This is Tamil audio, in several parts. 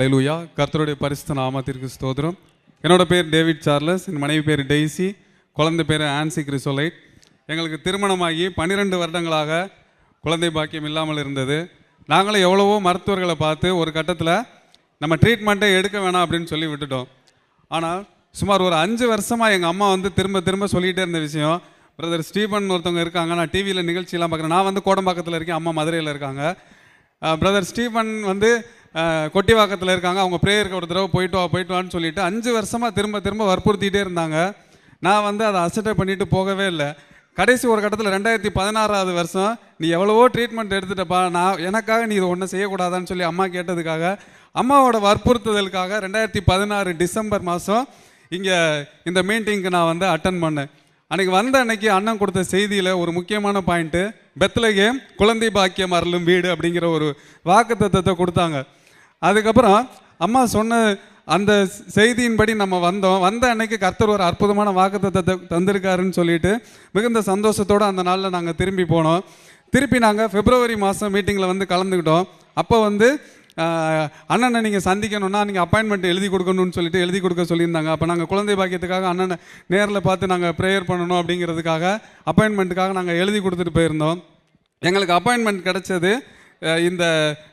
அலையலூயா கர்த்தருடைய பரிசுத்த நாமத்திற்கு ஸ்தோத்திரம். என்னோட பேர் டேவிட் சார்லஸ் என் மனைவி பேர் டெய்சி குழந்தை பேர் ஆன்சி கிறிசோலைட் எங்களுக்கு திருமணமாகி பன்னிரெண்டு வருடங்களாக குழந்தை பாக்கியம் இல்லாமல் இருந்தது. நாங்களும் எவ்வளவோ மருத்துவர்களை பார்த்து ஒரு கட்டத்தில் நம்ம ட்ரீட்மெண்ட்டே எடுக்க வேணாம் அப்படின்னு சொல்லி விட்டுட்டோம். ஆனால் சுமார் ஒரு அஞ்சு வருஷமாக எங்கள் அம்மா வந்து திரும்ப திரும்ப சொல்லிகிட்டே இருந்த விஷயம் பிரதர் ஸ்டீபன் ஒருத்தவங்க இருக்காங்க நான் டிவியில் நிகழ்ச்சியெல்லாம் பார்க்குறேன். நான் வந்து கோடம்பாக்கத்தில் இருக்கேன் அம்மா மதுரையில் இருக்காங்க. பிரதர் ஸ்டீபன் வந்து கொட்டிவாக்கத்தில் இருக்காங்க. அவங்க ப்ரேயருக்கு ஒரு தடவை போயிட்டு வா போயிட்டு வான்னு சொல்லிட்டு அஞ்சு வருஷமாக திரும்ப திரும்ப வற்புறுத்திட்டே இருந்தாங்க. நான் வந்து அதை அசட்டை பண்ணிட்டு போகவே இல்லை. கடைசி ஒரு கட்டத்தில் ரெண்டாயிரத்தி பதினாறாவது வருஷம் நீ எவ்வளவோ ட்ரீட்மெண்ட் எடுத்துட்டப்பா நான் எனக்காக நீ இதை ஒன்றும் செய்யக்கூடாதான்னு சொல்லி அம்மா கேட்டதுக்காக அம்மாவோட வற்புறுத்துதலுக்காக ரெண்டாயிரத்தி பதினாறு டிசம்பர் மாதம் இங்கே இந்த மீட்டிங்க்கு நான் வந்து அட்டன் பண்ணேன். அன்றைக்கி வந்த அன்னைக்கு அண்ணன் கொடுத்த செய்தியில் ஒரு முக்கியமான பாயிண்ட்டு பெத்லகேம் குழந்தை பாக்கியம் அருளும் வீடு அப்படிங்கிற ஒரு வாக்குத்தத்தத்தை கொடுத்தாங்க. அதுக்கப்புறம் அம்மா சொன்ன அந்த செய்தியின்படி நம்ம வந்தோம். வந்த அன்னைக்கு கர்த்தர் ஒரு அற்புதமான வாக்குத்தத்தை தந்திருக்காருன்னு சொல்லிட்டு மிகுந்த சந்தோஷத்தோடு அந்த நாளில் நாங்கள் திரும்பி போனோம். திருப்பி நாங்கள் பிப்ரவரி மாதம் மீட்டிங்கில் வந்து கலந்துக்கிட்டோம். அப்போ வந்து அண்ணனை நீங்கள் சந்திக்கணும்னா நீங்கள் அப்பாயின்மெண்ட் எழுதி கொடுக்கணும்னு சொல்லிட்டு எழுதி கொடுக்க சொல்லியிருந்தாங்க. அப்போ நாங்கள் குழந்தை பாக்கியத்துக்காக அண்ணனை நேரில் பார்த்து நாங்கள் ப்ரேயர் பண்ணணும் அப்படிங்கிறதுக்காக அப்பாயின்மெண்ட்டுக்காக நாங்கள் எழுதி கொடுத்துட்டு போயிருந்தோம். எங்களுக்கு அப்பாயின்மெண்ட் கிடைச்சது இந்த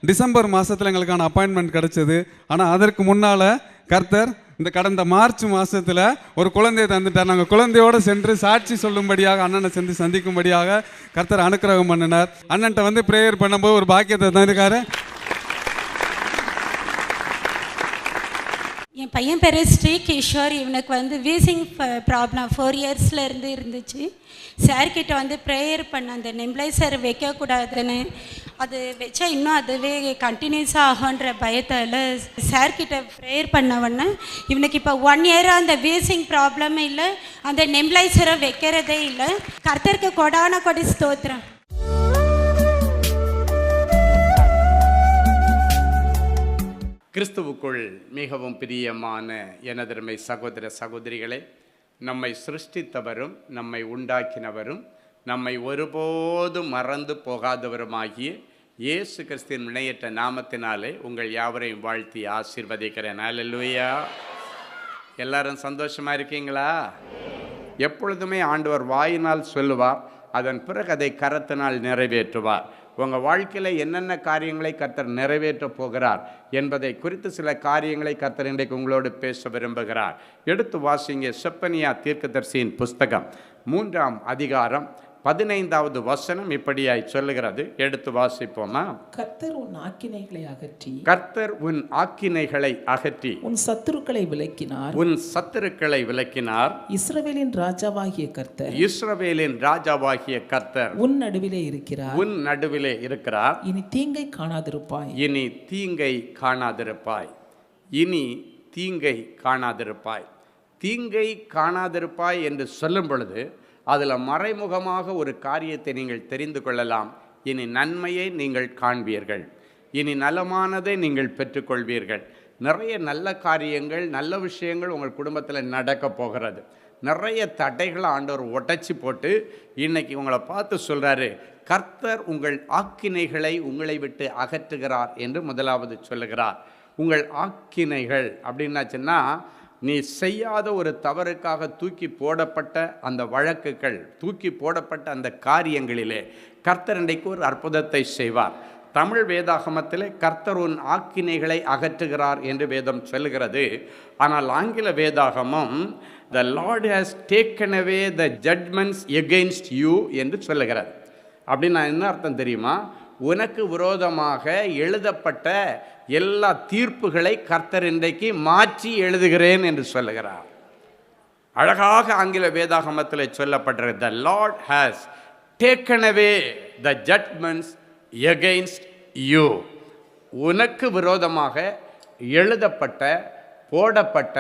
டிசம்பர் மாதத்தில் எங்களுக்கான அப்பாயின்மெண்ட் கிடச்சிது. ஆனால் அதற்கு முன்னால் கர்த்தர் இந்த கடந்த மார்ச் மாதத்தில் ஒரு குழந்தையை தந்துட்டார். நாங்கள் குழந்தையோடு சென்று சாட்சி சொல்லும்படியாக அண்ணனை சென்று சந்திக்கும்படியாக கர்த்தர் அனுக்கிரகம் பண்ணினார். அண்ணன்ட்ட வந்து ப்ரேயர் பண்ணும்போது ஒரு பாக்கியத்தை தந்திருக்காரு. என் பையன் பேர் ஸ்ரீ கிஷோர். இவனுக்கு வந்து வீசிங் ப்ராப்ளம் ஃபோர் இயர்ஸில் இருந்து இருந்துச்சு. சார்கிட்ட வந்து ப்ரேயர் பண்ண அந்த நெம்ப்ளைசர் வைக்கக்கூடாதுன்னு அது வச்சா இன்னும் அதுவே கண்டினியூஸ் ஆகுன்ற பயத்தால் சார்கிட்ட ப்ரேயர் பண்ணவொன்னே இவனுக்கு இப்போ ஒன் இயராக அந்த வீசிங் ப்ராப்ளம் இல்லை அந்த நெம்ப்ளைசரை வைக்கிறதே இல்லை. கர்த்தருக்கு கொடான கொடி ஸ்தோத்திரம். கிறிஸ்துவுக்குள் மிகவும் பிரியமான எனதருமை சகோதர சகோதரிகளே நம்மை சிருஷ்டித்தவரும் நம்மை உண்டாக்கினவரும் நம்மை ஒருபோதும் மறந்து போகாதவருமாகிய இயேசு கிறிஸ்தின் வினையற்ற நாமத்தினாலே உங்கள் யாவரையும் வாழ்த்தி ஆசீர்வதிக்கிறேன். அல்லேலூயா எல்லாரும் சந்தோஷமா இருக்கீங்களா? எப்பொழுதுமே ஆண்டவர் வாயினால் சொல்லுவார் அதன் பிறகு அதை கரத்தினால் நிறைவேற்றுவார். உங்கள் வாழ்க்கையில் என்னென்ன காரியங்களை கர்த்தர் நிறைவேற்றப் போகிறார் என்பதை குறித்து சில காரியங்களை கர்த்தர் இன்றைக்கு உங்களோடு பேச விரும்புகிறார். எடுத்து வாசிங்க செப்பனியா தீர்க்கதர்சியின் புஸ்தகம் மூன்றாம் அதிகாரம் பதினைந்தாவது வசனம் இப்படியாய் சொல்லுகிறது. எடுத்து வாசிப்போமா? கர்த்தர் உன் ஆக்கினைகளை அகற்றி. கர்த்தர் உன் ஆக்கினைகளை அகற்றி. உன் சத்துருக்களை விலக்கினார். உன் சத்துருக்களை விலக்கினார். இஸ்ரவேலின் ராஜாவாகிய கர்த்தர். இஸ்ரவேலின் ராஜாவாகிய கர்த்தர். உன் நடுவிலே இருக்கிறார். உன் நடுவிலே இருக்கிறார். இனி தீங்கை காணாதிருப்பாய். இனி தீங்கை காணாதிருப்பாய். இனி தீங்கை காணாதிருப்பாய். தீங்கை காணாதிருப்பாய் என்று சொல்லும் பொழுது அதில் மறைமுகமாக ஒரு காரியத்தை நீங்கள் தெரிந்து கொள்ளலாம். இனி நன்மையை நீங்கள் காண்பீர்கள். இனி நலமானதை நீங்கள் பெற்றுக்கொள்வீர்கள். நிறைய நல்ல காரியங்கள் நல்ல விஷயங்கள் உங்கள் குடும்பத்தில் நடக்கப் போகிறது. நிறைய தடைகளை ஆண்டவர் உடைச்சி போட்டு இன்னைக்கு உங்களை பார்த்து சொல்கிறாரு கர்த்தர் உங்கள் ஆக்கினைகளை உங்களை விட்டு அகற்றுகிறார் என்று முதலாவது சொல்லுகிறார். உங்கள் ஆக்கினைகள் அப்படின்னாச்சுன்னா நீ செய்யாத ஒரு தவறுக்காக தூக்கி போடப்பட்ட அந்த வழக்குகள் தூக்கி போடப்பட்ட அந்த காரியங்களிலே கர்த்தர் இன்றைக்கு ஒரு அற்புதத்தை செய்வார். தமிழ் வேதாகமத்தில் கர்த்தர் உன் ஆக்கினைகளை அகற்றுகிறார் என்று வேதம் சொல்லுகிறது. ஆனால் ஆங்கில வேதாகமம் the lord has taken away the judgments against you என்று சொல்லுகிறது. நான் என்ன அர்த்தம் தெரியுமா? உனக்கு விரோதமாக எழுதப்பட்ட எல்லா தீர்ப்புகளை கர்த்தர் இன்றைக்கு மாற்றி எழுதுகிறேன் என்று சொல்லுகிறார். அழகாக ஆங்கில வேதாகமத்தில் சொல்லப்படுற the lord has taken away the judgments against you உனக்கு விரோதமாக எழுதப்பட்ட போடப்பட்ட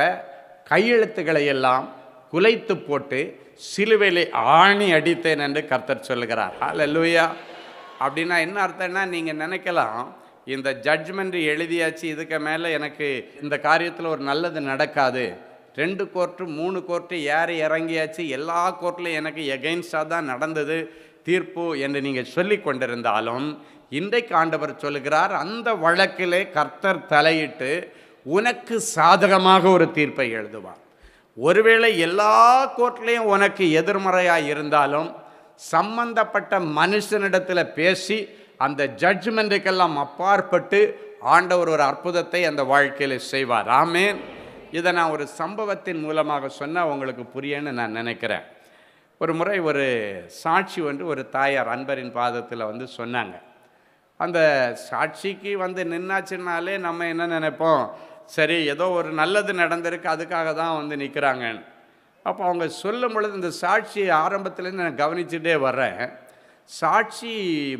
கையெழுத்துக்களை எல்லாம் குலைத்து போட்டு சிலுவையிலே ஆணி அடித்தேன் என்று கர்த்தர் சொல்லுகிறார். லூயா அப்படின்னா என்ன அர்த்தம்னா நீங்கள் நினைக்கலாம் இந்த ஜட்ஜ்மெண்ட் எழுதியாச்சு இதுக்கு மேலே எனக்கு இந்த காரியத்தில் ஒரு நல்லது நடக்காது. ரெண்டு கோர்ட்டு மூணு கோர்ட்டு ஏறி இறங்கியாச்சு எல்லா கோர்ட்லையும் எனக்கு எகெயின்ஸ்டாக தான் நடந்தது தீர்ப்பு என்று நீங்கள் சொல்லி கொண்டிருந்தாலும் இன்றைக்கு ஆண்டவர் சொல்லுகிறார் அந்த வழக்கிலே கர்த்தர் தலையிட்டு உனக்கு சாதகமாக ஒரு தீர்ப்பை எழுதுவார். ஒருவேளை எல்லா கோர்ட்லேயும் உனக்கு எதிர்மறையாக இருந்தாலும் சம்பந்தப்பட்ட மனுஷனிடத்தில் பேசி அந்த ஜட்ஜ்மெண்ட்டுக்கெல்லாம் அப்பாற்பட்டு ஆண்டவர் ஒரு அற்புதத்தை அந்த வாழ்க்கையில் செய்வார். ஆமேன். இதை நான் ஒரு சம்பவத்தின் மூலமாக சொன்னால் உங்களுக்கு புரியன்னு நான் நினைக்கிறேன். ஒரு முறை ஒரு சாட்சி வந்து ஒரு தாயார் அன்பரின் பாதத்தில் வந்து சொன்னாங்க. அந்த சாட்சிக்கு வந்து நின்னாச்சுனாலே நம்ம என்ன நினைப்போம்? சரி ஏதோ ஒரு நல்லது நடந்திருக்கு அதுக்காக தான் வந்து நிற்கிறாங்கன்னு அப்போ அவங்க சொல்லும் பொழுது இந்த சாட்சியை ஆரம்பத்துலேருந்து நான் கவனிச்சுட்டே வரேன் சாட்சி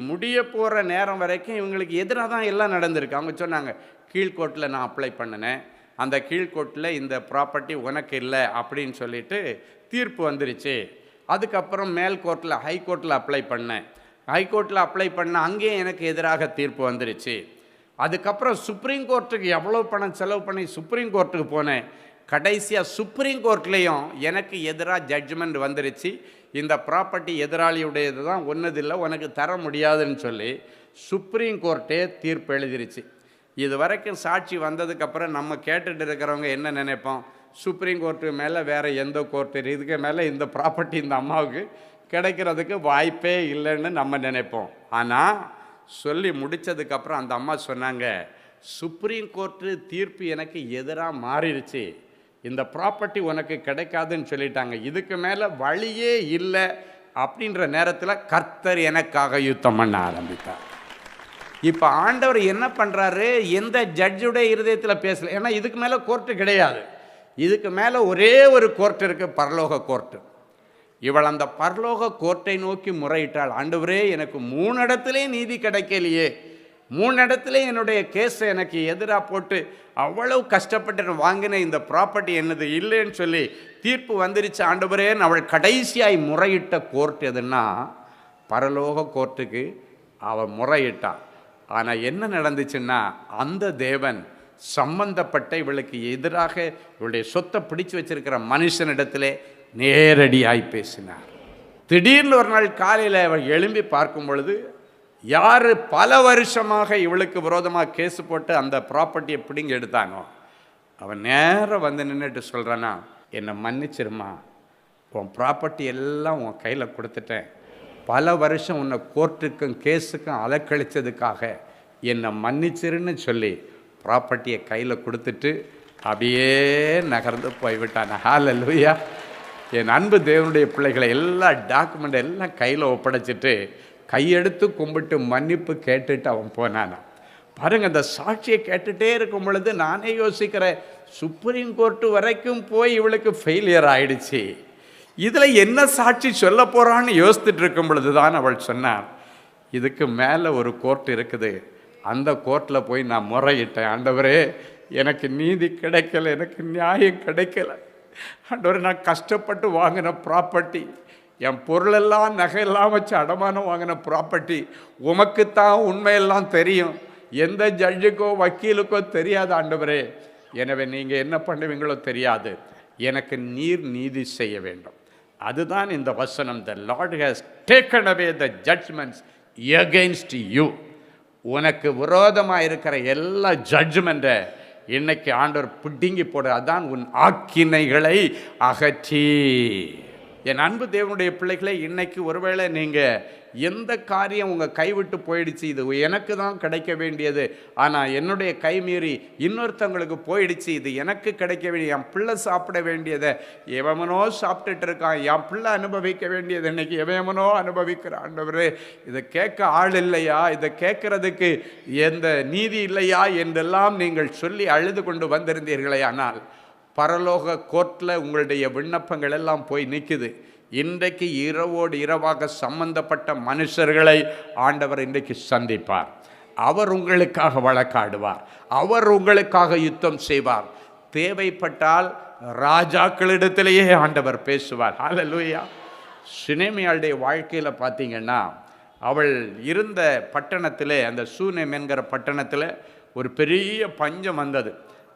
முடிய போகிற நேரம் வரைக்கும் இவங்களுக்கு எதிராக தான் எல்லாம் நடந்திருக்கு. அவங்க சொன்னாங்க கீழ்கோட்டில் நான் அப்ளை பண்ணினேன். அந்த கீழ்கோட்டில் இந்த ப்ராப்பர்ட்டி உனக்கு இல்லை அப்படின்னு சொல்லிட்டு தீர்ப்பு வந்துருச்சு. அதுக்கப்புறம் மேல் கோர்ட்டில் ஹை கோர்ட்டில் அப்ளை பண்ணேன். ஹைகோர்ட்டில் அப்ளை பண்ண அங்கேயும் எனக்கு எதிராக தீர்ப்பு வந்துருச்சு. அதுக்கப்புறம் சுப்ரீம் கோர்ட்டுக்கு எவ்வளோ பணம் செலவு பண்ணி சுப்ரீம் கோர்ட்டுக்கு போனேன். கடைசியாக சுப்ரீம் கோர்ட்லேயும் எனக்கு எதிராக ஜட்ஜ்மெண்ட் வந்துருச்சு. இந்த ப்ராப்பர்ட்டி எதிராளியுடையது தான் ஒன்றதில்லை உனக்கு தர முடியாதுன்னு சொல்லி சுப்ரீம் கோர்ட்டே தீர்ப்பு எழுதிருச்சு. இது வரைக்கும் சாட்சி வந்ததுக்கப்புறம் நம்ம கேட்டுட்டு இருக்கிறவங்க என்ன நினைப்போம்? சுப்ரீம் கோர்ட்டு மேலே வேறு எந்த கோர்ட்டு இதுக்கு மேலே இந்த ப்ராப்பர்ட்டி இந்த அம்மாவுக்கு கிடைக்கிறதுக்கு வாய்ப்பே இல்லைன்னு நம்ம நினைப்போம். ஆனால் சொல்லி முடித்ததுக்கப்புறம் அந்த அம்மா சொன்னாங்க சுப்ரீம் கோர்ட்டு தீர்ப்பு எனக்கு எதிராக மாறிடுச்சு. இந்த ப்ராப்பர்ட்டி உனக்கு கிடைக்காதுன்னு சொல்லிட்டாங்க. இதுக்கு மேலே வழியே இல்லை அப்படின்ற நேரத்தில் கர்த்தர் எனக்காக யுத்தம் பண்ண ஆரம்பித்தார். இப்போ ஆண்டவர் என்ன பண்ணுறாரு எந்த ஜட்ஜுடைய இருதயத்தில் பேசலை. ஏன்னா இதுக்கு மேலே கோர்ட்டு கிடையாது. இதுக்கு மேலே ஒரே ஒரு கோர்ட் இருக்குது பரலோக கோர்ட்டு இவள் அந்த பரலோக கோர்ட்டை நோக்கி முறையிட்டாள். ஆண்டவரே எனக்கு மூணு இடத்துலே நீதி கிடைக்கலையே. மூணு இடத்துல என்னுடைய கேஸை எனக்கு எதிராக போட்டு அவ்வளவு கஷ்டப்பட்டு வாங்கின இந்த ப்ராப்பர்ட்டி என்னது? இல்லைன்னு சொல்லி தீர்ப்பு வந்துருச்சு ஆண்டவரேன்னு அவள் கடைசியாய் முறையிட்ட கோர்ட் எதுன்னா பரலோக கோர்ட்டுக்கு அவள் முறையிட்டாள் ஆனால் என்ன நடந்துச்சுன்னா அந்த தேவன் சம்பந்தப்பட்ட இவளுக்கு எதிராக இவளுடைய சொத்தை பிடிச்சு வச்சிருக்கிற மனுஷனிடத்திலே நேரடியாய் பேசினார். திடீர்னு ஒரு நாள் காலையில் அவள் எழும்பி பார்க்கும் பொழுது யார் பல வருஷமாக இவளுக்கு விரோதமாக கேஸ் போட்டு அந்த ப்ராப்பர்ட்டியை பிடிங்கி எடுத்தானோ அவன் நேராக வந்து நின்றுட்டு சொல்கிறானா என்னை மன்னிச்சிருமா உன் ப்ராப்பர்ட்டி எல்லாம் உன் கையில் கொடுத்துட்டேன். பல வருஷம் உன்னை கோர்ட்டுக்கும் கேஸுக்கும் அலக்கழித்ததுக்காக என்னை மன்னிச்சிருன்னு சொல்லி ப்ராப்பர்ட்டியை கையில் கொடுத்துட்டு அப்படியே நகர்ந்து போய்விட்டான். ஹalleluya என் அன்பு தேவனுடைய பிள்ளைகளை எல்லா டாக்குமெண்ட் எல்லாம் கையில் ஒப்படைச்சிட்டு கையெடுத்து கும்பிட்டு மன்னிப்பு கேட்டுட்டு அவன் போனானா பாருங்கள் அந்த சாட்சியை கேட்டுகிட்டே இருக்கும் பொழுது நானே யோசிக்கிறேன் சுப்ரீம் கோர்ட்டு வரைக்கும் போய் இவளுக்கு ஃபெயிலியர் ஆயிடுச்சு. இதில் என்ன சாட்சி சொல்ல போகிறான்னு யோசித்துட்டு இருக்கும் பொழுது தான் அவள் சொன்னான் இதுக்கு மேலே ஒரு கோர்ட் இருக்குது. அந்த கோர்ட்டில் போய் நான் முறையிட்டேன். ஆண்டவரே எனக்கு நீதி கிடைக்கல எனக்கு நியாயம் கிடைக்கல. ஆண்டவரே நான் கஷ்டப்பட்டு வாங்கின ப்ராப்பர்ட்டி என் பொருளெல்லாம் நகையெல்லாம் வச்சு அடமானம் வாங்கின ப்ராப்பர்ட்டி உமக்குத்தான் உண்மையெல்லாம் தெரியும். எந்த ஜட்ஜுக்கோ வக்கீலுக்கோ தெரியாது ஆண்டவரே. எனவே நீங்கள் என்ன பண்ணுவீங்களோ தெரியாது. எனக்கு நீர் நீதி செய்ய வேண்டும். அதுதான் இந்த வசனம். The lord has taken away the judgments against you உனக்கு விரோதமாக இருக்கிற எல்லா ஜட்ஜ்மெண்ட்டை இன்னைக்கு ஆண்டவர் பிடுங்கி போடு. அதான் உன் ஆக்கினைகளை அகற்றி. என் அன்பு தேவனுடைய பிள்ளைகளே இன்னைக்கு ஒருவேளை நீங்கள் எந்த காரியம் உங்கள் கைவிட்டு போயிடுச்சு? இது எனக்கு தான் கிடைக்க வேண்டியது. ஆனால் என்னுடைய கை மீறி இன்னொருத்தவங்களுக்கு போயிடுச்சு. இது எனக்கு கிடைக்க வேண்டிய என் பிள்ளை சாப்பிட வேண்டியதை எவமனோ சாப்பிட்டுட்டு இருக்கான். என் பிள்ளை அனுபவிக்க வேண்டியது இன்னைக்கு எவமனோ அனுபவிக்கிற ஆண்டவரே இதை கேட்க ஆள் இல்லையா? இதை கேட்கறதுக்கு எந்த நீதி இல்லையா? என்றெல்லாம் நீங்கள் சொல்லி அழுது கொண்டு வந்திருந்தீர்களே ஆனால் பரலோக கோர்ட்டில் உங்களுடைய விண்ணப்பங்கள் எல்லாம் போய் நிற்குது இன்றைக்கு இரவோடு இரவாக சம்பந்தப்பட்ட மனுஷர்களை ஆண்டவர் இன்றைக்கு சந்திப்பார். அவர் உங்களுக்காக வழக்காடுவார். அவர் உங்களுக்காக யுத்தம் செய்வார். தேவைப்பட்டால் ராஜாக்களிடத்திலேயே ஆண்டவர் பேசுவார். ஹalleluya சினிமையாளுடைய வாழ்க்கையில் பார்த்தீங்கன்னா அவள் இருந்த பட்டணத்தில் அந்த சூனேம் என்கிற பட்டணத்தில் ஒரு பெரிய பஞ்சம் வந்தது.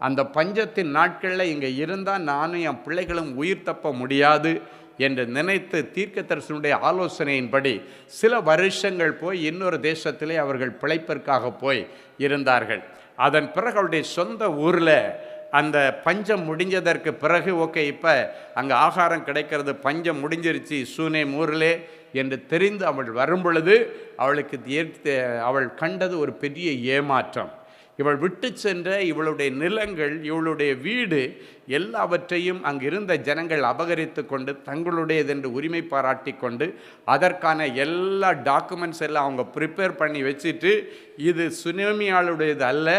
அந்த பஞ்சத்தின் நாட்களில் இங்கே இருந்தால் நானும் என் பிள்ளைகளும் உயிர் தப்ப முடியாது என்று நினைத்து தீர்க்கதரிசனுடைய ஆலோசனையின்படி சில வருஷங்கள் போய் இன்னொரு தேசத்திலே அவர்கள் பிழைப்பிற்காக போய் இருந்தார்கள். அதன் பிறகு அவருடைய சொந்த ஊரில் அந்த பஞ்சம் முடிஞ்சதற்கு பிறகு ஓகே இப்போ அங்கே ஆகாரம் கிடைக்கிறது பஞ்சம் முடிஞ்சிருச்சு சூனே ஊரிலே என்று தெரிந்து அவள் வரும் பொழுது அவளுக்கு அவள் கண்டது ஒரு பெரிய ஏமாற்றம். இவள் விட்டு சென்ற இவளுடைய நிலங்கள் இவளுடைய வீடு எல்லாவற்றையும் அங்கு இருந்த ஜனங்கள் அபகரித்து கொண்டு தங்களுடையது என்று உரிமை பாராட்டி கொண்டு அதற்கான எல்லா டாக்குமெண்ட்ஸ் எல்லாம் அவங்க ப்ரிப்பேர் பண்ணி வச்சுட்டு இது சுனாமியாளுடையது அல்ல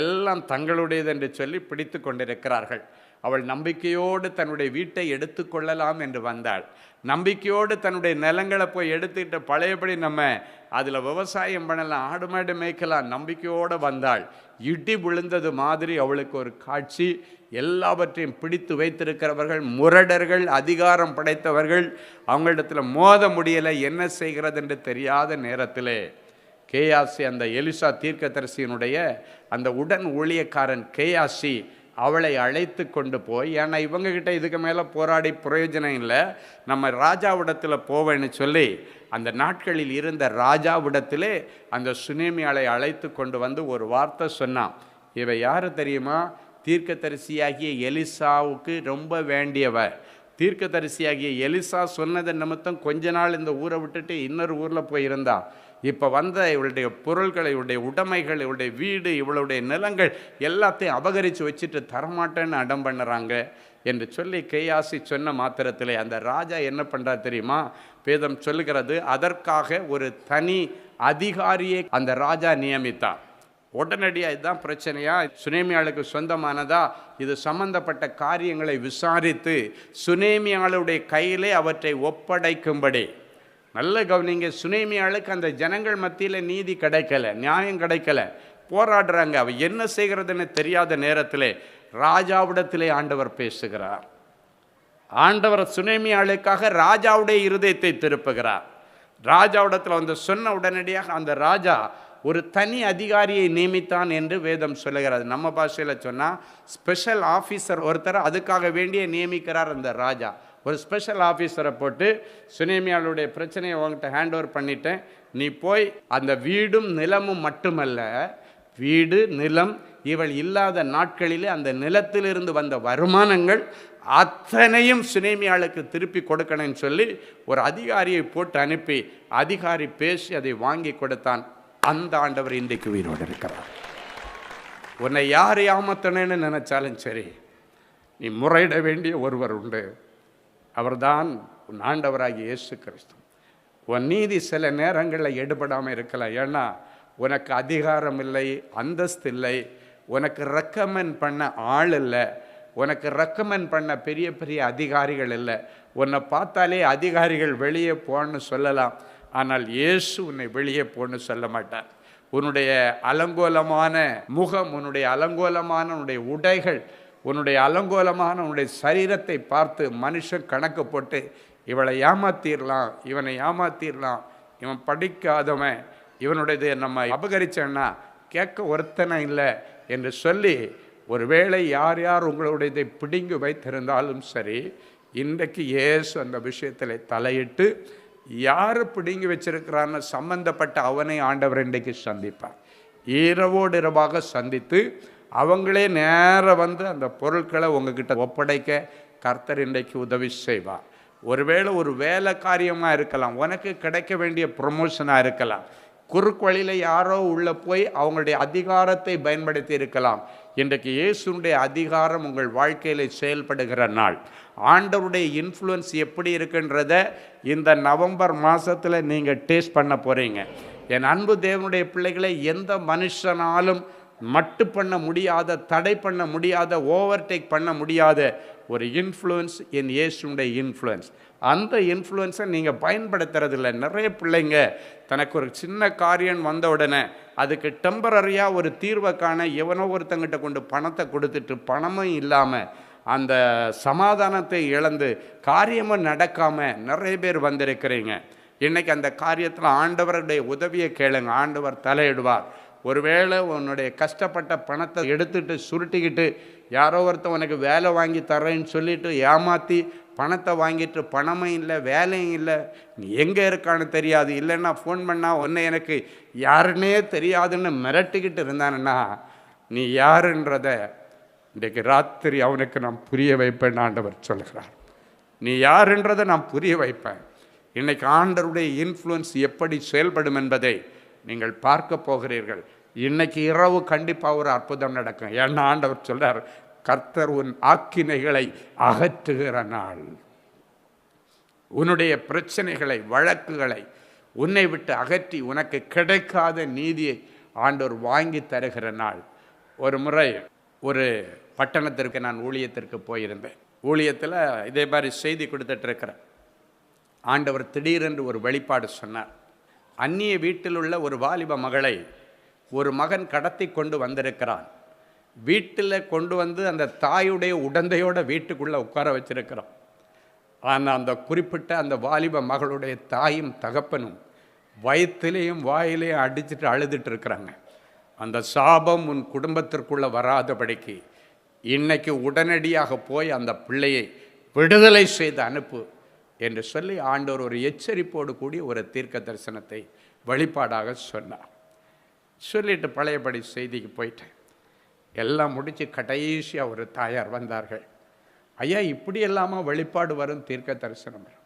எல்லாம் தங்களுடையது என்று சொல்லி பிடித்து கொண்டிருக்கிறார்கள். அவள் நம்பிக்கையோடு தன்னுடைய வீட்டை எடுத்துக்கொள்ளலாம் என்று வந்தாள். நம்பிக்கையோடு தன்னுடைய நிலங்களை போய் எடுத்துக்கிட்டு பழையபடி நம்ம அதில் விவசாயம் பண்ணலாம் ஆடு மாடு மேய்க்கலாம் நம்பிக்கையோடு வந்தாள். இடி விழுந்தது மாதிரி அவளுக்கு ஒரு காட்சி. எல்லாவற்றையும் பிடித்து வைத்திருக்கிறவர்கள் முரடர்கள் அதிகாரம் படைத்தவர்கள் அவங்களிடத்தில் மோத முடியலை என்ன செய்கிறது என்று தெரியாத நேரத்திலே கேயாசி அந்த எலிசா தீர்க்கதரிசியினுடைய அந்த உடன் ஊழியக்காரன் கேயாசி அவளை அழைத்து கொண்டு போய் ஏன்னா இவங்ககிட்ட இதுக்கு மேலே போராடி பிரயோஜனம் இல்லை. நம்ம ராஜாவிடத்தில் போவேன்னு சொல்லி அந்த நாட்களில் இருந்த ராஜாவிடத்திலே அந்த சுனேமியாளை அழைத்து கொண்டு வந்து ஒரு வார்த்தை சொன்னான். இவ யார் தெரியுமா? தீர்க்கதரிசியாகிய எலிசாவுக்கு ரொம்ப வேண்டியவ. தீர்க்கதரிசியாகிய எலிசா சொன்னதை நிமித்தம் கொஞ்ச நாள் இந்த ஊரை விட்டுட்டு இன்னொரு ஊரில் போயிருந்தா. இப்போ வந்த இவளுடைய பொருள்கள் இவளுடைய உடைமைகள் இவளுடைய வீடு இவளுடைய நிலங்கள் எல்லாத்தையும் அபகரித்து வச்சுட்டு தரமாட்டேன்னு அடம் பண்ணுறாங்க என்று சொல்லி கையாசி சொன்ன மாத்திரத்திலே அந்த ராஜா என்ன பண்ணுறா தெரியுமா? வேதம் சொல்லுகிறது அதற்காக ஒரு தனி அதிகாரியை அந்த ராஜா நியமித்தார். உடனடியாக இதுதான் பிரச்சனையா? சுனேமியாளுக்கு சொந்தமானதா? இது சம்பந்தப்பட்ட காரியங்களை விசாரித்து சுனேமியாளுடைய கையிலே அவற்றை ஒப்படைக்கும்படி. நல்ல கவனிங்க சுனேமியாளுக்கு அந்த ஜனங்கள் மத்தியில் நீதி கிடைக்கல நியாயம் கிடைக்கல. போராடுறாங்க அவ என்ன செய்கிறதுன்னு தெரியாத நேரத்தில் ராஜாவிடத்திலே ஆண்டவர் பேசுகிறார். ஆண்டவர் சுனேமியாளுக்காக ராஜாவுடைய இருதயத்தை திருப்புகிறார். ராஜாவிடத்தில் வந்து சொன்ன உடனடியாக அந்த ராஜா ஒரு தனி அதிகாரியை நியமித்தான் என்று வேதம் சொல்லுகிறது. நம்ம பாஷையில் சொன்னால் ஸ்பெஷல் ஆஃபீஸர் ஒருத்தர் அதுக்காக வேண்டிய நியமிக்கிறார் அந்த ராஜா. ஒரு ஸ்பெஷல் ஆஃபீஸரை போட்டு சுனேமியாளுடைய பிரச்சனையை உங்கள்கிட்ட ஹேண்ட் ஓவர் பண்ணிட்டேன். நீ போய் அந்த வீடும் நிலமும் மட்டுமல்ல வீடு நிலம் இவள் இல்லாத நாட்களிலே அந்த நிலத்திலிருந்து வந்த வருமானங்கள் அத்தனையும் சுனேமியாளுக்கு திருப்பி கொடுக்கணும்னு சொல்லி ஒரு அதிகாரியை போட்டு அனுப்பி அதிகாரி பேசி அதை வாங்கி கொடுத்தான். அந்த ஆண்டவர் இன்றைக்கு உயிரோடு இருக்கிறார். உன்னை யார் ஏமாத்தணும்னு நினச்சாலும் சரி நீ முறையிட வேண்டிய ஒருவர் உண்டு. அவர்தான் உன் ஆண்டவராகிய இயேசு கிறிஸ்து. உன் நீதி சில நேரங்களில் எடுபடாமல் இருக்கலாம். ஏன்னா உனக்கு அதிகாரம் இல்லை அந்தஸ்து இல்லை உனக்கு ரெக்கமெண்ட் பண்ண ஆள் இல்லை உனக்கு ரெக்கமெண்ட் பண்ண பெரிய பெரிய அதிகாரிகள் இல்லை. உன்னை பார்த்தாலே அதிகாரிகள் வெளியே போன்னு சொல்லலாம். ஆனால் இயேசு உன்னை வெளியே போன்னு சொல்ல மாட்டார். உன்னுடைய அலங்கோலமான முகம் உன்னுடைய அலங்கோலமான உன்னுடைய உடைகள் உன்னுடைய அலங்கோலமான உன்னுடைய சரீரத்தை பார்த்து மனுஷன் கணக்கு போட்டு இவளை ஏமாத்திடலாம் இவனை ஏமாத்திடலாம் இவன் படிக்காதவன் இவனுடையது நம்ம அபகரிச்சேன்னா கேட்க ஒருத்தனை இல்லை என்று சொல்லி ஒருவேளை யார் யார் உங்களுடையதை பிடுங்கி வைத்திருந்தாலும் சரி இன்றைக்கு இயேசு அந்த விஷயத்தில் தலையிட்டு யார் பிடுங்கி வச்சிருக்கிறான்னு சம்பந்தப்பட்ட அவனை ஆண்டவர் இன்றைக்கு சந்திப்பார். இரவோடு இரவாக சந்தித்து அவங்களே நேராக வந்து அந்த பொருட்களை உங்ககிட்ட ஒப்படைக்க கர்த்தர் இன்றைக்கு உதவி செய்வார். ஒருவேளை ஒரு வேலை காரியமாக இருக்கலாம் உனக்கு கிடைக்க வேண்டிய ப்ரொமோஷனாக இருக்கலாம் குறுக்கு வழியில் யாரோ உள்ளே போய் அவங்களுடைய அதிகாரத்தை பயன்படுத்தி இருக்கலாம். இன்றைக்கு இயேசுனுடைய அதிகாரம் உங்கள் வாழ்க்கையில் செயல்படுகிற நாள். ஆண்டவருடைய இன்ஃப்ளூயன்ஸ் எப்படி இருக்குன்றத இந்த நவம்பர் மாதத்தில் நீங்கள் டேஸ்ட் பண்ண போகிறீங்க என் அன்பு தேவனுடைய பிள்ளைகளை எந்த மனுஷனாலும் மட்டு பண்ண முடியாத தடை பண்ண முடியாத ஓவர்டேக் பண்ண முடியாத ஒரு இன்ஃப்ளூயன்ஸ் என் இயேசுனுடைய இன்ஃப்ளூயன்ஸ் அந்த இன்ஃப்ளூயன்ஸை நீங்கள் பயன்படுத்துறதில்ல. நிறைய பிள்ளைங்க தனக்கு ஒரு சின்ன காரியம் வந்த உடனே அதுக்கு டெம்பரரியாக ஒரு தீர்வை காண எவனோ ஒருத்தங்கிட்ட கொண்டு பணத்தை கொடுத்துட்டு பணமும் இல்லாமல் அந்த சமாதானத்தை இழந்து காரியமும் நடக்காமல் நிறைய பேர் வந்திருக்கிறீங்க. இன்றைக்கி அந்த காரியத்தில் ஆண்டவருடைய உதவியை கேளுங்க. ஆண்டவர் தலையிடுவார். ஒருவேளை உன்னுடைய கஷ்டப்பட்ட பணத்தை எடுத்துட்டு சுருட்டிக்கிட்டு யாரோ ஒருத்தன் உனக்கு வேலை வாங்கி தரேன்னு சொல்லிட்டு ஏமாற்றி பணத்தை வாங்கிட்டு பணமும் இல்லை வேலையும் இல்லை. நீ எங்கே இருக்கான்னு தெரியாது. இல்லைன்னா ஃபோன் பண்ணால் ஒன்று எனக்கு யாருன்னே தெரியாதுன்னு மிரட்டிக்கிட்டு இருந்தானுன்னா நீ யாருன்றத இன்றைக்கு ராத்திரி அவனுக்கு நான் புரிய வைப்பேன் ஆண்டவர் சொல்கிறார். நீ யாருன்றதை நான் புரிய வைப்பேன். இன்றைக்கு ஆண்டவருடைய இன்ஃப்ளூயன்ஸ் எப்படி செயல்படும் என்பதை நீங்கள் பார்க்க போகிறீர்கள். இன்னைக்கு இரவு கண்டிப்பாக ஒரு அற்புதம் நடக்கும். ஏன்னா ஆண்டவர் சொல்கிறார் கர்த்தர் உன் ஆக்கினைகளை அகற்றுகிற நாள். உன்னுடைய பிரச்சனைகளை வழக்குகளை உன்னை விட்டு அகற்றி உனக்கு கிடைக்காத நீதியை ஆண்டோர் வாங்கி தருகிற நாள். ஒரு முறை ஒரு பட்டணத்திற்கு நான் ஊழியத்திற்கு போயிருந்தேன். ஊழியத்தில் இதே மாதிரி செய்தி கொடுத்துட்டு இருக்கிறேன் ஆண்டவர் திடீரென்று ஒரு வெளிப்பாடு சொன்னார். அந்நிய வீட்டில் உள்ள ஒரு வாலிப மகளை ஒரு மகன் கடத்தி கொண்டு வந்திருக்கிறான். வீட்டில் கொண்டு வந்து அந்த தாயுடைய உடந்தையோட வீட்டுக்குள்ளே உட்கார வச்சுருக்கிறோம். ஆனால் அந்த குறிப்பிட்ட அந்த வாலிப மகளுடைய தாயும் தகப்பனும் வயிற்றுலேயும் வாயிலையும் அடிச்சுட்டு அழுதுட்டு இருக்கிறாங்க. அந்த சாபம் உன் குடும்பத்திற்குள்ளே வராதபடிக்கு இன்னைக்கு உடனடியாக போய் அந்த பிள்ளையை விடுதலை செய்து அனுப்பு என்று சொல்லி ஆண்டவர் ஒரு எச்சரிப்போடு கூடிய ஒரு தீர்க்க தரிசனத்தை வழிபாடாக சொன்னார். சொல்லிட்டு பழையபடி செய்திக்கு போயிட்டேன். எல்லாம் முடித்து கடைசியாக ஒரு தாயார் வந்தார்கள். ஐயா இப்படி இல்லாமல் வெளிப்பாடு வரும் தீர்க்க தரிசனம் வரும்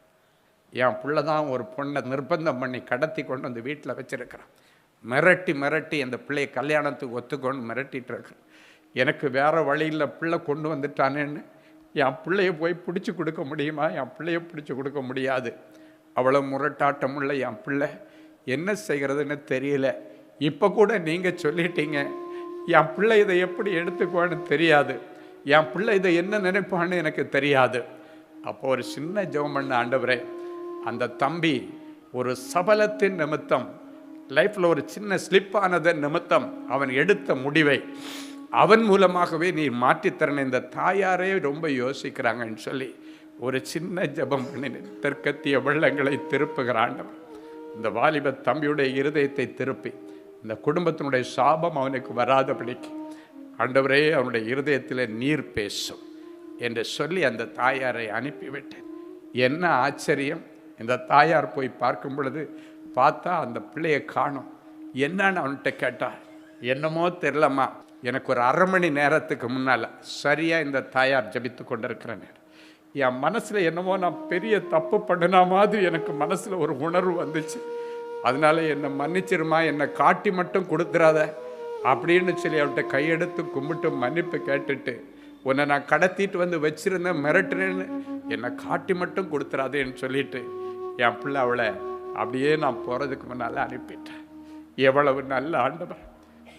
என் பிள்ளை தான் ஒரு பொண்ணை நிர்பந்தம் பண்ணி கடத்தி கொண்டு வந்து வீட்டில் வச்சுருக்கிறான். மிரட்டி மிரட்டி அந்த பிள்ளையை கல்யாணத்துக்கு ஒத்துக்கொண்டு மிரட்டிகிட்டு இருக்கிறேன் எனக்கு வேறு வழியில் பிள்ளை கொண்டு வந்துட்டானேன்னு என் பிள்ளைய போய் பிடிச்சி கொடுக்க முடியுமா? என் பிள்ளைய பிடிச்சி கொடுக்க முடியாது. அவ்வளோ முரட்டாட்டமுள்ள என் பிள்ளை என்ன செய்கிறதுன்னு தெரியல. இப்போ கூட நீங்கள் சொல்லிட்டீங்க. என் பிள்ளை இதை எப்படி எடுத்துக்குவான்னு தெரியாது. என் பிள்ளை இதை என்ன நினைப்பான்னு எனக்கு தெரியாது. அப்போ ஒரு சின்ன ஜெபம் பண்ண ஆண்டவரே அந்த தம்பி ஒரு சபலத்தின் நிமித்தம் லைஃப்பில் ஒரு சின்ன ஸ்லிப் ஆனதன் நிமித்தம் அவன் எடுத்த முடிவை அவன் மூலமாகவே நீ மாற்றித்தரன இந்த தாயாரே ரொம்ப யோசிக்கிறாங்கன்னு சொல்லி ஒரு சின்ன ஜபம் பண்ணினேன். தெற்கத்திய வெள்ளங்களை திருப்புகிறாண்டவன் இந்த வாலிப தம்பியுடைய இருதயத்தை திருப்பி இந்த குடும்பத்தினுடைய சாபம் அவனுக்கு வராதபடிக்கு ஆண்டவரே அவனுடைய இருதயத்தில் நீர் பேசும் என்று சொல்லி அந்த தாயாரை அனுப்பிவிட்டேன். என்ன ஆச்சரியம். இந்த தாயார் போய் பார்க்கும் பொழுது பார்த்தா அந்த பிள்ளையை காணும். என்னன்னு அவன்கிட்ட கேட்டா என்னமோ தெரிலம்மா எனக்கு ஒரு அரை மணி நேரத்துக்கு முன்னால் சரியாக இந்த தாயார் ஜபித்து கொண்டிருக்கிற நேரம் என் மனசில் என்னமோ நான் பெரிய தப்பு பண்ணின மாதிரி எனக்கு மனசில் ஒரு உணர்வு வந்துச்சு. அதனால என்னை மன்னிச்சிருமா? என்னை காட்டி மட்டும் கொடுத்துறாத. அப்படின்னு சொல்லி அவள்கிட்ட கையெடுத்து கும்பிட்டு மன்னிப்பு கேட்டுட்டு உன்னை நான் கடத்திட்டு வந்து வச்சிருந்தேன் மிரட்டுறேன்னு. என்னை காட்டி மட்டும் கொடுத்துறாதேன்னு சொல்லிட்டு என் பிள்ளை அவளை அப்படியே நான் போகிறதுக்கு முன்னால் அனுப்பிட்டேன். எவ்வளவு நல்ல ஆண்டவர்.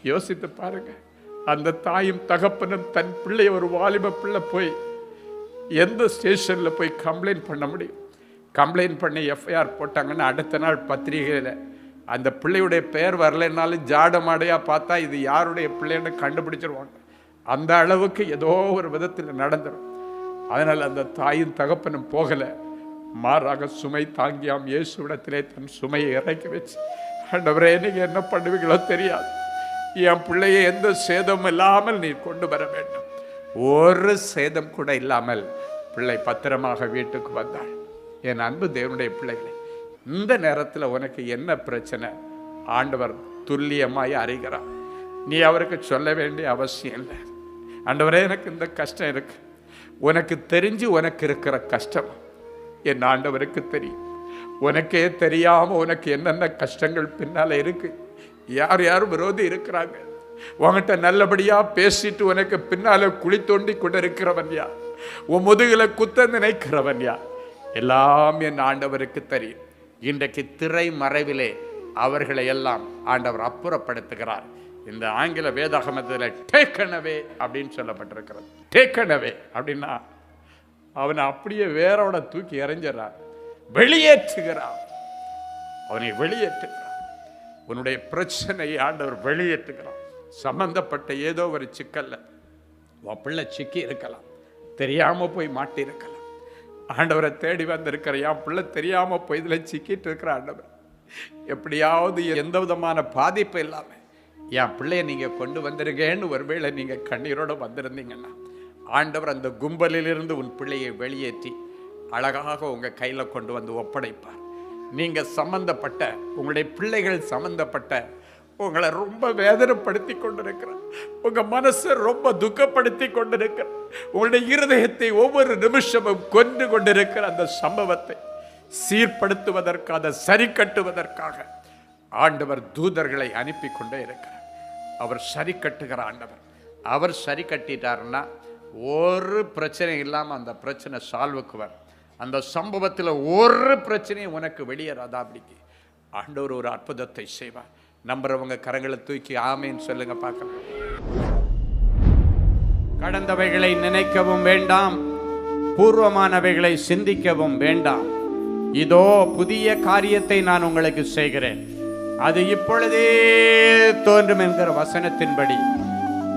யோசித்து பாருங்க. அந்த தாயும் தகப்பனும் தன் பிள்ளை ஒரு வாலிப பிள்ளை போய் எந்த ஸ்டேஷனில் போய் கம்ப்ளைண்ட் பண்ண முடியும்? கம்ப்ளைண்ட் பண்ணி எஃப்ஐஆர் போட்டாங்கன்னு அடுத்த நாள் பத்திரிகையில். அந்த பிள்ளையுடைய பெயர் வரலைன்னாலும் ஜாட மாடையாக பார்த்தா இது யாருடைய பிள்ளைன்னு கண்டுபிடிச்சிருவாங்க. அந்த அளவுக்கு ஏதோ ஒரு விதத்தில் நடந்துடும் அதனால் அந்த தாயும் தகப்பனும் போகலை. மாறாக சுமை தாங்கியாம். இயேசுவிடத்திலே தன் சுமையை இறக்கி வச்சு. ஆண்டவரே நீங்கள் என்ன பண்ணுவீங்களோ தெரியாது. என் பிள்ளையை எந்த சேதமும் இல்லாமல் நீ கொண்டு வர வேண்டும். ஒரு சேதம் கூட இல்லாமல் பிள்ளை பத்திரமாக வீட்டுக்கு வந்தாள். என் அன்பு தேவனுடைய பிள்ளைகளை இந்த நேரத்தில் உனக்கு என்ன பிரச்சனை? ஆண்டவர் துல்லியமாய் அறிகிறார். நீ அவருக்கு சொல்ல வேண்டிய அவசியம் இல்லை. ஆண்டவரே எனக்கு இந்த கஷ்டம் இருக்கு. உனக்கு தெரிஞ்சு உனக்கு இருக்கிற கஷ்டம். என் ஆண்டவருக்கு தெரியும். உனக்கே தெரியாம உனக்கு என்னென்ன கஷ்டங்கள் பின்னால இருக்கு? யார் யார் விரோதி இருக்கிறாங்க? உன்கிட்ட நல்லபடியா பேசிட்டு உனக்கு பின்னால குழி தோண்டி கொண்டு இருக்கிறவன் யார்? உன் முதுகில் குத்த நினைக்கிறவன் யார்? எல்லாம் என் ஆண்டவருக்கு தெரியும். இன்றைக்கு திரை மறைவிலே அவர்களை எல்லாம் ஆண்டவர் அப்புறப்படுத்துகிறார். இந்த ஆங்கில வேதாகமத்தில் டேக்கனவே அப்படின்னு சொல்லப்பட்டிருக்கிறது. டேக்கனவே அப்படின்னா அவனை அப்படியே வேறோட தூக்கி எறிஞ்சிடறான். வெளியேற்றுகிறான். அவனை வெளியேற்றுகிறான். உன்னுடைய பிரச்சனையை ஆண்டவர் வெளியேற்றுகிறான். சம்பந்தப்பட்ட ஏதோ ஒரு சிக்கல்ல உன் பிள்ளை சிக்கி இருக்கலாம். தெரியாம போய் மாட்டி இருக்கலாம் ஆண்டவரை தேடி வந்திருக்கிற என் பிள்ளை தெரியாமல் போய் இதில் சிக்கிட்டு இருக்கிற ஆண்டவர். எப்படியாவது எந்த விதமான பாதிப்பு இல்லாமல் என் பிள்ளைய நீங்கள் கொண்டு வந்துருங்கன்னு ஒருவேளை நீங்கள் கண்ணீரோடு வந்திருந்தீங்கன்னா ஆண்டவர் அந்த கும்பலிலிருந்து உன் பிள்ளையை வெளியேற்றி அழகாக உங்கள் கையில் கொண்டு வந்து ஒப்படைப்பார். நீங்கள் சம்மந்தப்பட்ட உங்களுடைய பிள்ளைகள் சம்மந்தப்பட்ட உங்களை ரொம்ப வேதனைப்படுத்தி கொண்டிருக்கிறேன். உங்க மனசை ரொம்ப துக்கப்படுத்தி கொண்டிருக்கிறேன். உங்களுடைய இருதயத்தை ஒவ்வொரு நிமிஷமும் கொண்டு கொண்டிருக்கிற அந்த சம்பவத்தை சீர்படுத்துவதற்கு அதை சரி கட்டுவதற்காக ஆண்டவர் தூதர்களை அனுப்பி கொண்டே இருக்கிறார். அவர் சரி கட்டுகிற ஆண்டவர். அவர் சரி கட்டிட்டாருன்னா ஒரு பிரச்சனை இல்லாமல் அந்த பிரச்சனை சால்வுக்கு வரும். அந்த சம்பவத்தில் ஒரு பிரச்சனையும் உனக்கு வெளியேறாதா அப்படிக்கு. ஆண்டவர் ஒரு அற்புதத்தை செய்வார். நம்புறவங்க கரங்களை தூக்கி ஆமேன்னு சொல்லுங்க பார்க்கலாம். கடந்தவைகளை நினைக்கவும் வேண்டாம் பூர்வமானவைகளை சிந்திக்கவும் வேண்டாம். இதோ புதிய காரியத்தை நான் உங்களுக்கு செய்கிறேன். அது இப்பொழுதே தோன்றும் என்கிற வசனத்தின்படி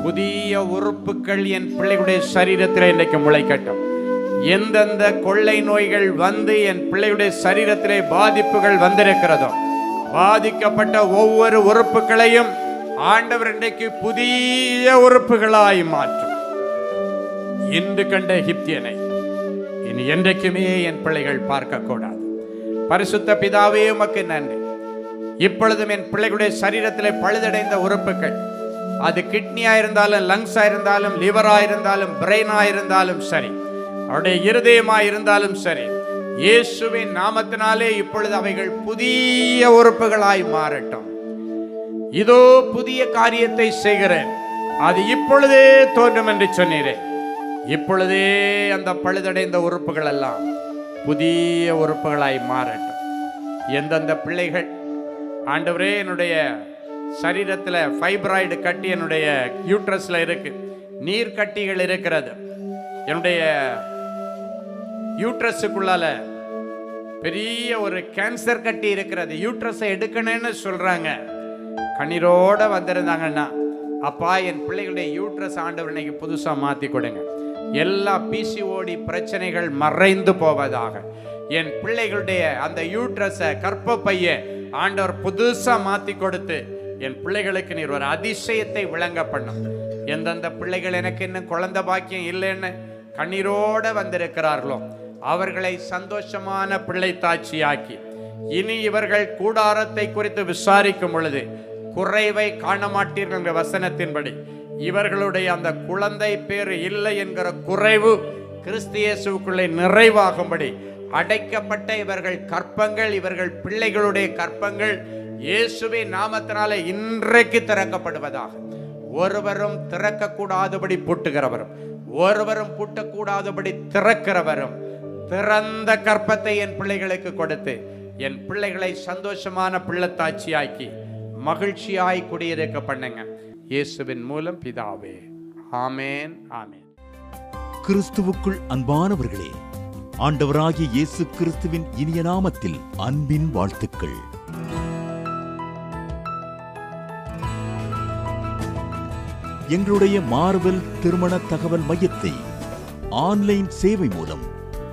புதிய உறுப்புகள் என் பிள்ளைகளுடைய சரீரத்தில் இன்றைக்கு முளைக்கட்டும். எந்தெந்த கொள்ளை நோய்கள் வந்து என் பிள்ளைகளுடைய சரீரத்திலே பாதிப்புகள் வந்திருக்கிறதோ பாதிக்கப்பட்ட ஒவ்வொரு உறுப்புகளையும் ஆண்டவர் இன்றைக்கு புதிய உறுப்புகளாய் மாற்றும். இன்று கண்ட எகிப்தியனை இனி என்றைக்குமே என் பிள்ளைகள் பார்க்க கூடாது பரிசுத்த பிதாவே உமக்கு நன்றி. இப்பொழுதும் என் பிள்ளைகளுடைய சரீரத்தில் பழுதடைந்த உறுப்புகள் அது கிட்னியா இருந்தாலும் லங்ஸா இருந்தாலும் லிவரா இருந்தாலும் பிரெயினா இருந்தாலும் சரி அவருடைய இருதயமா இருந்தாலும் சரி இயேசுவின் நாமத்தினாலே இப்பொழுது அவைகள் புதிய உறுப்புகளாய் மாறட்டும். இதோ புதிய காரியத்தை செய்கிறேன். அது இப்பொழுதே தோன்றும் என்று சொன்னீரே. இப்பொழுதே அந்த பழுதடைந்த உறுப்புகள் எல்லாம் புதிய உறுப்புகளாய் மாறட்டும். எந்தெந்த பிள்ளைகள் ஆண்டவரே என்னுடைய சரீரத்தில் ஃபைப்ராய்டு கட்டி என்னுடைய யூட்ரஸில் இருக்கு. நீர் கட்டிகள் இருக்கிறது. என்னுடைய யூட்ரஸுக்குள்ளால பெரிய ஒரு கேன்சர் கட்டி இருக்கிறது. யூட்ரஸை எடுக்கணும்னு சொல்றாங்க. கண்ணீரோட வந்திருந்தாங்கன்னா அப்பா என் பிள்ளைகளுடைய யூட்ரஸ் ஆண்டவர் இன்னைக்கு புதுசாக மாற்றி கொடுங்க. எல்லா பிசிஓடி பிரச்சனைகள் மறைந்து போவதாக. என் பிள்ளைகளுடைய அந்த யூட்ரஸை கற்பப்பைய ஆண்டவர் புதுசாக மாற்றி கொடுத்து என் பிள்ளைகளுக்கு நீர் ஒரு அதிசயத்தை விளங்க பண்ணும். எந்தெந்த பிள்ளைகள் எனக்கு இன்னும் குழந்த பாக்கியம் இல்லைன்னு கண்ணீரோட வந்திருக்கிறார்களோ அவர்களை சந்தோஷமான பிள்ளை தாட்சியாக்கி இனி இவர்கள் கூடாரத்தை குறித்து விசாரிக்கும் பொழுது குறைவை காண மாட்டீர்கள் என்ற வசனத்தின்படி இவர்களுடைய அந்த குழந்தை பேர் இல்லை என்கிற குறைவு கிறிஸ்தியேசுக்குள்ளே நிறைவாகும்படி அடைக்கப்பட்ட இவர்கள் கற்பங்கள் இவர்கள் பிள்ளைகளுடைய கற்பங்கள் இயேசுவின் நாமத்தினால இன்றைக்கு திறக்கப்படுவதாக. ஒருவரும் திறக்கக்கூடாதபடி பூட்டுகிறவரும் ஒருவரும் பூட்டக்கூடாதபடி திறக்கிறவரும் திறந்த கற்பத்தை என் பிள்ளைகளுக்கு கொடுத்து என் பிள்ளைகளை சந்தோஷமான பிள்ளத்தாட்சியாக்கி மகிழ்ச்சியாய் குடியிருக்க பண்ணுங்க. இயேசுவின் மூலம் பிதாவே. ஆமேன் ஆமேன். கிறிஸ்துவுக்குள் அன்பானவர்களே ஆண்டவராகிய இயேசு கிறிஸ்துவின் இனிய நாமத்தில் அன்பின் வாழ்த்துக்கள். எங்களுடைய மார்வல் திருமண தகவல் மையத்தை ஆன்லைன் சேவை மூலம்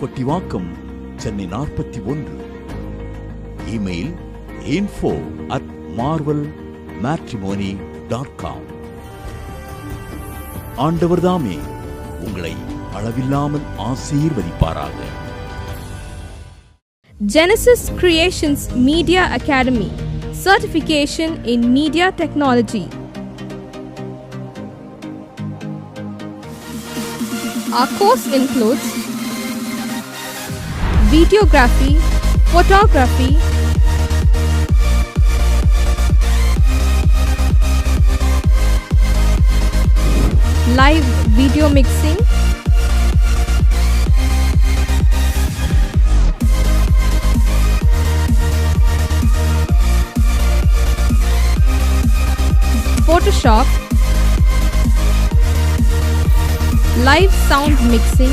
கொட்டிவாக்கம் சென்னை நாற்பத்தி ஒன்று email info at Marvel Matrimony dot com ஆண்டவர் தாமே உங்களை அளவில்லாமல் ஆசீர்வதிப்பாராக Genesis Creations Media Academy Certification in Media Technology Our course includes videography, photography, live video mixing, Photoshop, live sound mixing,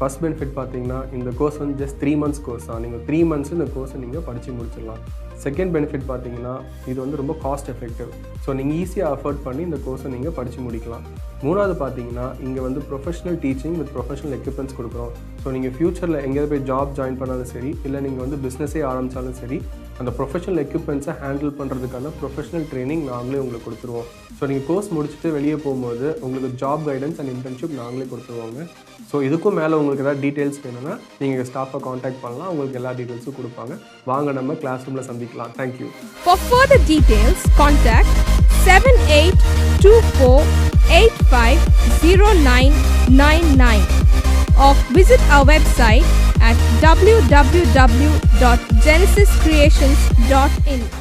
first benefit பார்த்தீங்கன்னா இந்த கோர்ஸ் வந்து ஜஸ்ட் த்ரீ மந்த்ஸ் கோர்ஸ் தான். நீங்கள் த்ரீ மந்த்ஸ் இந்த கோர்ஸை நீங்கள் படித்து முடிச்சிடலாம். செகண்ட் பெனிஃபிட் பார்த்தீங்கன்னா இது வந்து ரொம்ப காஸ்ட் எஃபெக்டிவ் ஸோ நீங்கள் ஈஸியாக அஃபோர்ட் பண்ணி இந்த கோர்ஸை நீங்கள் படித்து முடிக்கலாம். மூணாவது பார்த்தீங்கன்னா இங்கே வந்து professional teaching with professional equipments கொடுக்குறோம். ஸோ நீங்கள் ஃப்யூச்சரில் எங்கேயாவது போய் ஜாப் ஜாயின் பண்ணாலும் சரி இல்லை நீங்கள் வந்து பிஸ்னஸே ஆரம்பித்தாலும் சரி அந்த ப்ரொஃபஷனல் எக்யூப்மெண்ட்ஸை ஹேண்டில் பண்ணுறதுக்கான ப்ரொஃபஷனல் ட்ரைனிங் நாங்களே உங்களுக்கு கொடுத்துருவோம். ஸோ நீங்கள் கோர்ஸ் முடிச்சுட்டு வெளியே போகும்போது உங்களுக்கு ஜாப் கைடன்ஸ் அண்ட் இன்டர்ன்ஷிப் நாங்களே கொடுத்துருவாங்க. ஸோ இதுக்கும் மேலே உங்களுக்கு ஏதாவது டீட்டெயில்ஸ் வேணும்னா நீங்கள் ஸ்டாஃபை காண்டாக்ட் பண்ணலாம். உங்களுக்கு எல்லா டீட்டெயில்ஸும் கொடுப்பாங்க. வாங்க நம்ம கிளாஸ் ரூமில் சந்திக்கலாம். Thank you For further details, contact 7824850999 or visit our website at www.genesiscreations.in.